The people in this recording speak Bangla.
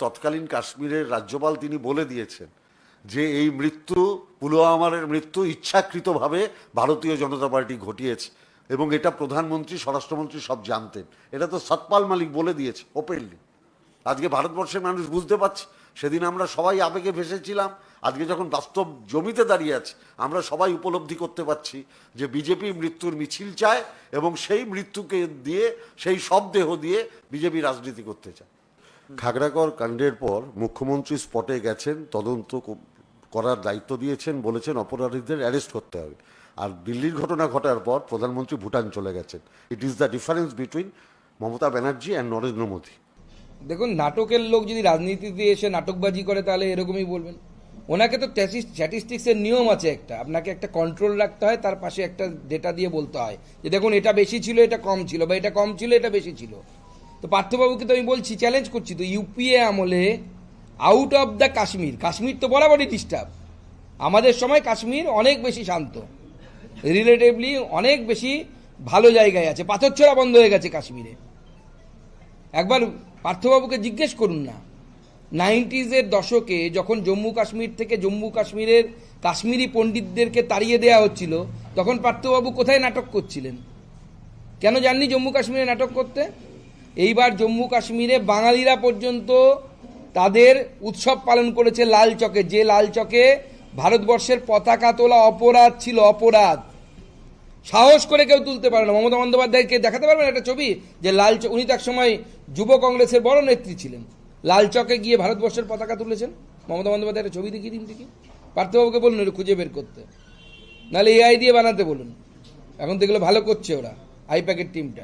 তৎকালীন কাশ্মীরের রাজ্যপাল তিনি বলে দিয়েছেন যে এই মৃত্যু পুলওয়ামারের মৃত্যু ইচ্ছাকৃতভাবে ভারতীয় জনতা পার্টি ঘটিয়েছে এবং এটা প্রধানমন্ত্রী, স্বরাষ্ট্রমন্ত্রী সব জানতেন। এটা তো সতপাল মালিক বলে দিয়েছে ওপেনলি আজকে ভারতবর্ষের মানুষ বুঝতে পারছে। সেদিন আমরা সবাই আবেগে ভেসেছিলাম। আজকে যখন বাস্তব জমিতে দাঁড়িয়ে আছে, আমরা সবাই উপলব্ধি করতে পারছি যে বিজেপি মৃত্যুর মিছিল চায় এবং সেই মৃত্যুকে দিয়ে, সেই সব দেহ দিয়ে বিজেপি রাজনীতি করতে চায়। খাগড়াগড় কাণ্ডের পর মুখ্যমন্ত্রী স্পটে গেছেন, তদন্ত করার দায়িত্ব দিয়েছেন, বলেছেন অপরাধীদের অ্যারেস্ট করতে হবে। আর দিল্লির ঘটনা ঘটার পর প্রধানমন্ত্রী ভুটান চলে গেছেন। It is the difference between Mamata Banerjee and Narendra Modi. দেখুন, নাটকের লোক যদি রাজনীতিতে এসে নাটকবাজি করে, তাহলে এরকমই বলবেন। ওনাকে তো স্ট্যাটিস্টিক্সের নিয়ম আছে একটা। আপনাকে একটা কন্ট্রোল রাখতে হয়, তার পাশে একটা ডেটা দিয়ে বলতে হয়। যে দেখুন, এটা বেশি ছিল, এটা কম ছিল, বা এটা কম ছিল, এটা বেশি ছিল। তো পার্থবাবুকে তো আমি বলছি চ্যালেঞ্জ করছি। তো ইউপিএ আমলে out of the Kashmir Kashmir তো বরাবরই ডিস্টার্ব আমাদের সময় কাশ্মীর অনেক বেশি শান্ত। রিলেটিভলি অনেক বেশি ভালো জায়গায় আছে। পাথরছোড়া বন্ধ হয়ে গেছে কাশ্মীরে একবার পার্থবাবুকে জিজ্ঞেস করুন না। নাইনটিজের দশকে যখন জম্মু কাশ্মীর থেকে জম্মু কাশ্মীরের কাশ্মীরি পণ্ডিতদেরকে তাড়িয়ে দেওয়া হচ্ছিল, তখন পার্থবাবু কোথায় নাটক করছিলেন? কেন জাননি জম্মু কাশ্মীরে নাটক করতে? এইবার জম্মু কাশ্মীরে বাঙালিরা পর্যন্ত তাদের উৎসব পালন করেছে লাল চকে। যে লাল চকে ভারতবর্ষের পতাকা তোলা অপরাধ ছিল, অপরাধ। সাহস করে কেউ তুলতে পারে না। মমতা বন্দ্যোপাধ্যায়কে দেখাতে পারবেন একটা ছবি? যে লাল চক উনি তো এক সময় যুব কংগ্রেসের বড় নেত্রী ছিলেন। লাল চকে গিয়ে ভারতবর্ষের পতাকা তুলেছেন। মমতা বন্দ্যোপাধ্যায় একটা ছবি দেখিয়ে দিন দেখি। পার্থবাবুকে বলুন একটু খুঁজে বের করতে। নাহলে এআই দিয়ে বানাতে বলুন। এখন এগুলো ভালো করছে ওরা, আই প্যাকেট টিমটা।